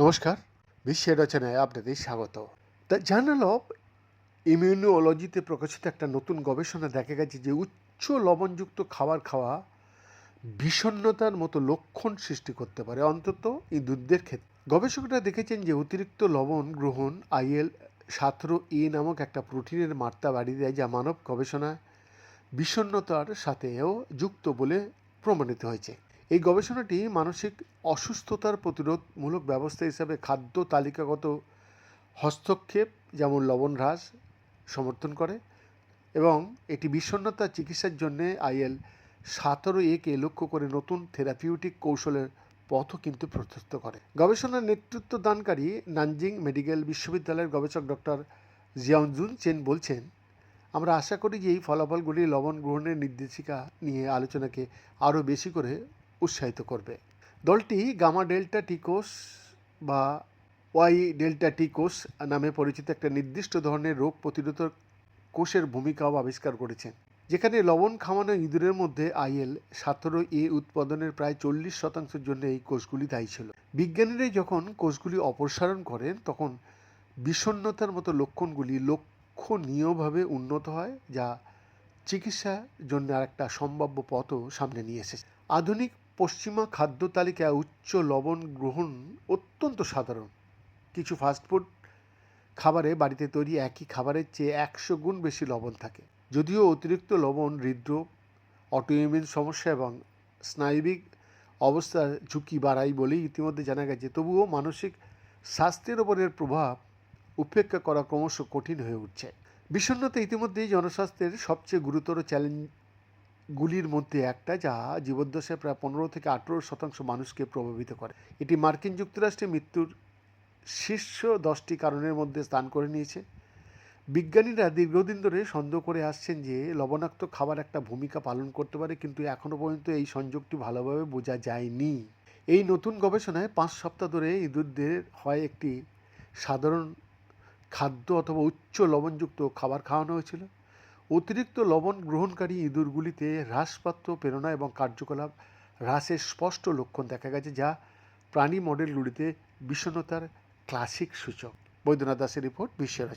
নমস্কার বিশ্বের রচনায় আপনাদের স্বাগত। দ্য জার্নাল অফ ইমিউনোলজিতে প্রকাশিত একটা নতুন গবেষণা দেখা গেছে যে উচ্চ লবণযুক্ত খাবার খাওয়া বিষণ্ণতার মতো লক্ষণ সৃষ্টি করতে পারে, অন্তত ইঁদুরদের ক্ষেত্রে। গবেষকরা দেখেছেন যে অতিরিক্ত লবণ গ্রহণ আইএল সাতরো এ নামক একটা প্রোটিনের মাত্রা বাড়িয়ে দেয়, যা মানব গবেষণায় বিষণ্ণতার সাথেও যুক্ত বলে প্রমাণিত হয়েছে। এই গবেষণাটি মানসিক অসুস্থতার প্রতিরোধমূলক ব্যবস্থা হিসাবে খাদ্য তালিকাগত হস্তক্ষেপ, যেমন লবণ হ্রাস, সমর্থন করে এবং এটি বিষণ্ণতার চিকিৎসার জন্য আইএল সতেরো একে লক্ষ্য করে নতুন থেরাপিউটিক কৌশলের পথও কিন্তু প্রশস্ত করে। গবেষণার নেতৃত্ব দানকারী নানজিং মেডিকেল বিশ্ববিদ্যালয়ের গবেষক ডক্টর জিয়াউনজুন চেন বলছেন আমরা আশা করি যে এই ফলাফলগুলি লবণ গ্রহণের নির্দেশিকা নিয়ে আলোচনাকে আরও বেশি করে উৎসাহিত করবে। দলটি গামা ডেল্টা টিকোস বা ওয়াই ডেল্টা টিকোস নামে পরিচিত একটা নির্দিষ্ট ধরনের রোগ প্রতিরোধক কোষের ভূমিকাও আবিষ্কার করেছেন যেখানে লবণ খাওয়ানো ইঁদুরের মধ্যে আইএল সতেরো এ উৎপাদনের প্রায় চল্লিশ শতাংশের জন্য এই কোষগুলি দায়ী ছিল। বিজ্ঞানীরাই যখন কোষগুলি অপসারণ করেন, তখন বিষণ্ণতার মতো লক্ষণগুলি লক্ষণীয়ভাবে উন্নত হয়, যা চিকিৎসার জন্য আরেকটা সম্ভাব্য পথও সামনে নিয়ে এসেছে। আধুনিক পশ্চিমা খাদ্য তালিকায় উচ্চ লবণ গ্রহণ অত্যন্ত সাধারণ। কিছু ফাস্টফুড খাবারে বাড়িতে তৈরি একই খাবারের চেয়ে একশো গুণ বেশি লবণ থাকে। যদিও অতিরিক্ত লবণ, হৃদরোগ অটোইমিউন সমস্যা এবং স্নায়বিক অবস্থার ঝুঁকি বাড়ায় বলেই ইতিমধ্যে জানা গেছে। তবুও মানসিক স্বাস্থ্যের ওপর এর প্রভাব উপেক্ষা করা ক্রমশ কঠিন হয়ে উঠছে। বিষণ্ণতা ইতিমধ্যেই জনস্বাস্থ্যের সবচেয়ে গুরুতর চ্যালেঞ্জগুলির মধ্যে একটা যা জীবদ্দশায় প্রায় পনেরো থেকে আঠেরো শতাংশ মানুষকে প্রভাবিত করে। এটি মার্কিন যুক্তরাষ্ট্রে মৃত্যুর শীর্ষ দশটি কারণের মধ্যে স্থান করে নিয়েছে। বিজ্ঞানীরা দীর্ঘদিন ধরে সন্দেহ করে আসছেন যে লবণাক্ত খাবার একটা ভূমিকা পালন করতে পারে, কিন্তু এখনও পর্যন্ত এই সংযোগটি ভালোভাবে বোঝা যায়নি। এই নতুন গবেষণায় পাঁচ সপ্তাহ ধরে ইঁদুরদের হয় একটি সাধারণ খাদ্য অথবা উচ্চ লবণযুক্ত খাবার খাওয়ানো হয়েছিল। অতিরিক্ত লবণ গ্রহণকারী ইঁদুরগুলিতে হ্রাসপ্রাপ্ত প্রেরণা এবং কার্যকলাপ হ্রাসের স্পষ্ট লক্ষণ দেখা গেছে যা প্রাণী মডেলগুলিতে বিষণ্ণতার ক্লাসিক সূচক। বৈদ্যনাথ দাসের রিপোর্ট বিশ্বের